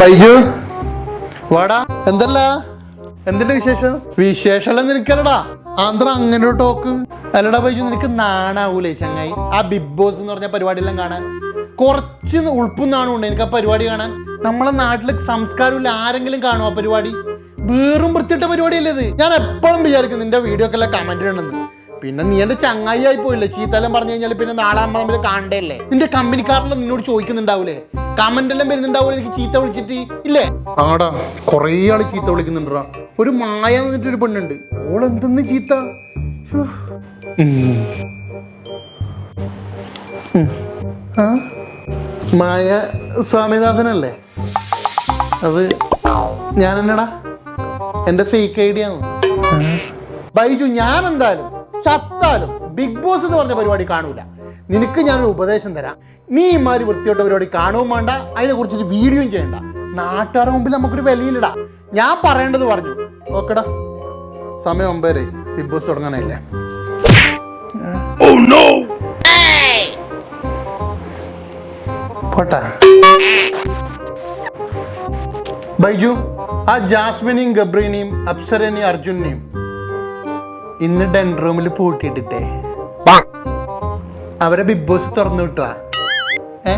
ബൈജു? വാടാ. എന്തല്ല? എന്തിന്റെ വിശേഷം? വിശേഷമല്ല നിനക്കല്ലടാ. ആന്ധ്ര അങ്ങനെ ഒരു ടോക്ക് അല്ലടാ ബൈജു നിനക്ക് നാണാവൂലേ ചങ്ങായി? ആ ബിഗ് ബോസ് എന്ന് പറഞ്ഞ പരിപാടിയെല്ലാം കാണാൻ. കുറച്ച് ഉൾപ്പും നാണുണ്ട് എനിക്ക് ആ പരിപാടി കാണാൻ. നമ്മളെ നാട്ടിലെ സംസ്കാരമില്ല ആരെങ്കിലും കാണുമോ ആ പരിപാടി? വേറും വൃത്തിയിട്ട പരിപാടിയല്ലേ ഇത്. ഞാൻ എപ്പോഴും വിചാരിക്കും നിന്റെ വീഡിയോ ഒക്കെ കമന്റ് ഇടണമെന്ന്. പിന്നെ നീ എന്റെ ചങ്ങായി ആയി പോയില്ലേ? ചീത്തലം പറഞ്ഞു കഴിഞ്ഞാൽ പിന്നെ നാളെ അമ്മ തമ്മിൽ കാണണ്ടല്ലേ നിന്റെ കമ്പനിക്കാരെല്ലാം നിന്നോട് ചോദിക്കുന്നുണ്ടാവൂലേ? കമന്റ് എല്ലാം വരുന്നുണ്ടാവൂലേ എനിക്ക് ചീത്ത വിളിച്ചിട്ട്. ഇല്ലേ? ആടാ കൊറേ ആൾ ചീത്ത വിളിക്കുന്നുണ്ടാ ഒരു മായ എന്നിട്ട് ഒരു പെണ്ണുണ്ട്. ഓൾ എന്തെന്ന് ചീത്ത? മായ സ്വാമിനാഥനല്ലേ? അത് ഞാൻ എന്നടാ എന്റെ ഫേക്ക് ഐഡിയ ബൈജു ഞാൻ എന്തായാലും ചത്താലും ബിഗ് ബോസ് എന്ന് പറഞ്ഞ പരിപാടി കാണൂല. നിനക്ക് ഞാനൊരു ഉപദേശം തരാം. നീ ഇമാതിരി വൃത്തിയോട്ട പരിപാടി കാണുകയും വേണ്ട അതിനെ കുറിച്ചൊരു വീഡിയോയും ചെയ്യണ്ട. നാട്ടുകാരുടെ മുമ്പിൽ നമുക്കൊരു വിലയിലിടാ ഞാൻ പറയേണ്ടത് പറഞ്ഞു. ഓക്കെടാ സമയം ഒമ്പതരെ ബിഗ് ബോസ് തുടങ്ങാനായില്ലേ? പോട്ടെ. ബൈജു ആ ജാസ്മിനെയും ഗബ്രീനെയും അപ്സരനെയും അർജുനെയും ഇന്ന് ഡെൻ റൂമിൽ പൂട്ടിയിട്ടിട്ടേ. അവരെ ബിഗ് ബോസ് തുറന്നു ഏ?